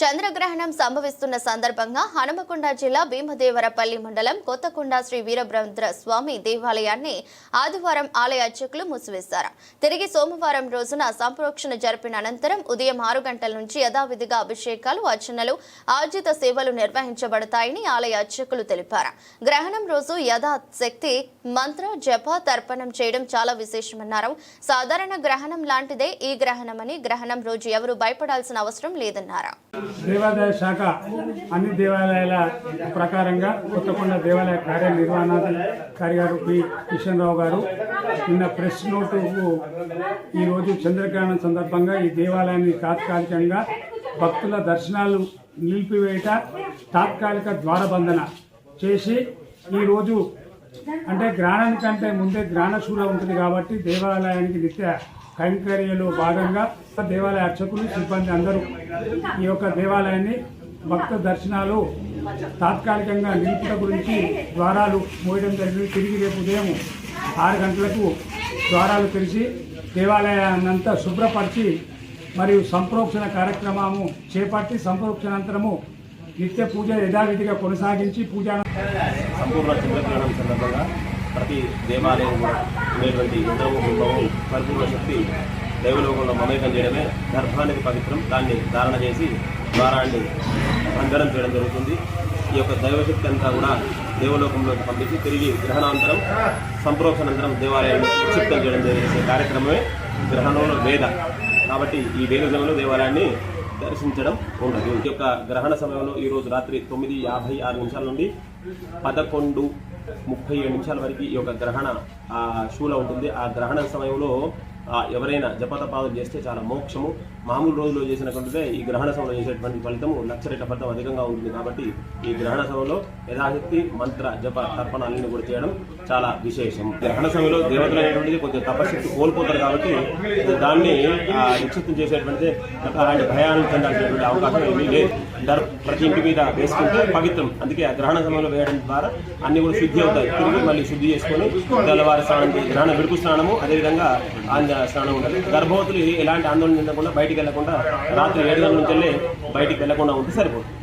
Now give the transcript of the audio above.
చంద్రగ్రహణం సంభవిస్తున్న సందర్భంగా హనుమకొండ జిల్లా భీమదేవరపల్లి మండలం కొత్తకొండ శ్రీ వీరభద్ర స్వామి దేవాలయాన్ని ఆదివారం ఆలయ అర్చకులు మూసివేశారు. తిరిగి సోమవారం రోజున సంప్రోక్షణ జరిపిన అనంతరం ఉదయం ఆరు గంటల నుంచి యథావిధిగా అభిషేకాలు అర్చనలు ఆర్జిత సేవలు నిర్వహించబడతాయని ఆలయ అర్చకులు తెలిపారు. గ్రహణం రోజు యథాశక్తి మంత్ర జప తర్పణం చేయడం చాలా విశేషమన్నారు. సాధారణ గ్రహణం లాంటిదే ఈ గ్రహణమని గ్రహణం రోజు ఎవరు భయపడాల్సిన అవసరం లేదన్నారు. దేవాదాయ శాఖ అన్ని దేవాలయాల ప్రకారంగా కొత్తకొండ దేవాలయ కార్యనిర్వహణాధికారి గారు పి కిషన్ గారు నిన్న ప్రెస్ నోటు ఈరోజు చంద్రగ్రహణం సందర్భంగా ఈ దేవాలయాన్ని తాత్కాలికంగా భక్తుల దర్శనాలు నిలిపివేయట తాత్కాలిక ద్వారబంధన చేసి ఈరోజు అంటే గ్రహణానికంటే ముందే గ్రహణశూల ఉంటుంది కాబట్టి దేవాలయానికి నిత్య కైంకర్యలో భాగంగా దేవాలయ అర్చకులు సిబ్బంది అందరూ ఈ యొక్క దేవాలయాన్ని భక్త దర్శనాలు తాత్కాలికంగా నిలుపుట గురించి ద్వారాలు మోయడం జరిగింది. తిరిగి రేపు ఉదయం ఆరు గంటలకు ద్వారాలు తెరిచి దేవాలయాన్నంతా శుభ్రపరిచి మరియు సంప్రోక్షణ కార్యక్రమము చేపట్టి సంప్రోక్షణానంతరము నిత్య పూజ యథావిధిగా కొనసాగించి పూజా సంపూర్ణ సందర్భంగా ప్రతి దేవాలయం ఉండేటువంటి యంత్రము పరిపూర్ణ శక్తి దైవలోకంలో మమేకం చేయడమే గర్భానికి పవిత్రం. దాన్ని ధారణ చేసి ద్వారాన్ని బంధనం చేయడం జరుగుతుంది. ఈ యొక్క దైవశక్తి అంతా కూడా దేవలోకంలోకి పంపించి తిరిగి గ్రహణానంతరం సంప్రోక్షణానంతరం దేవాలయాన్ని నిక్షిప్తం చేయడం జరిగే కార్యక్రమమే గ్రహణంలో వేద. కాబట్టి ఈ వేద దేవాలయాన్ని దర్శించడం ఉండదు. ఈ యొక్క గ్రహణ సమయంలో ఈరోజు రాత్రి తొమ్మిది యాభై ఆరు నిమిషాల నుండి పదకొండు ముప్పై ఏడు నిమిషాల వరకు ఈ యొక్క గ్రహణ షూలో శూల ఉంటుంది. ఆ గ్రహణ సమయంలో ఎవరైనా జపతపాదం చేస్తే చాలా మోక్షము. మామూలు రోజులో చేసినటువంటిదే ఈ గ్రహణ సమయంలో చేసేటువంటి ఫలితము. లక్ష రెట్ల ఫలితం అధికంగా ఉంటుంది కాబట్టి ఈ గ్రహణ సమయంలో యథాశక్తి మంత్ర జప తర్పణాలను కూడా చేయడం చాలా విశేషం. గ్రహణ సమయంలో దేవతలు అనేటువంటిది కొంచెం తపశక్తి కోల్పోతారు కాబట్టి దాన్ని నిక్షిప్తం చేసేటువంటిది అలాంటి భయాన్ని చెందాల్సినటువంటి అవకాశం ఏమీ లేదు. దర్ ప్రతి ఇంటి మీద వేసుకుంటే పవిత్రం. అందుకే ఆ గ్రహణ సమయంలో వేయడం ద్వారా అన్ని కూడా శుద్ధి అవుతాయి. తిరిగి మళ్ళీ శుద్ధి చేసుకొని తెల్లవారి స్నానం గ్రహణ విడుపు స్నానము అదేవిధంగా ఆంజ స్నానం ఉంటుంది. గర్భవతులు ఎలాంటి ఆందోళన చెందకుండా బయటికి వెళ్ళకుండా రాత్రి ఏడు గంటల నుంచి వెళ్ళి బయటికి వెళ్ళకుండా ఉంటే సరిపోతుంది.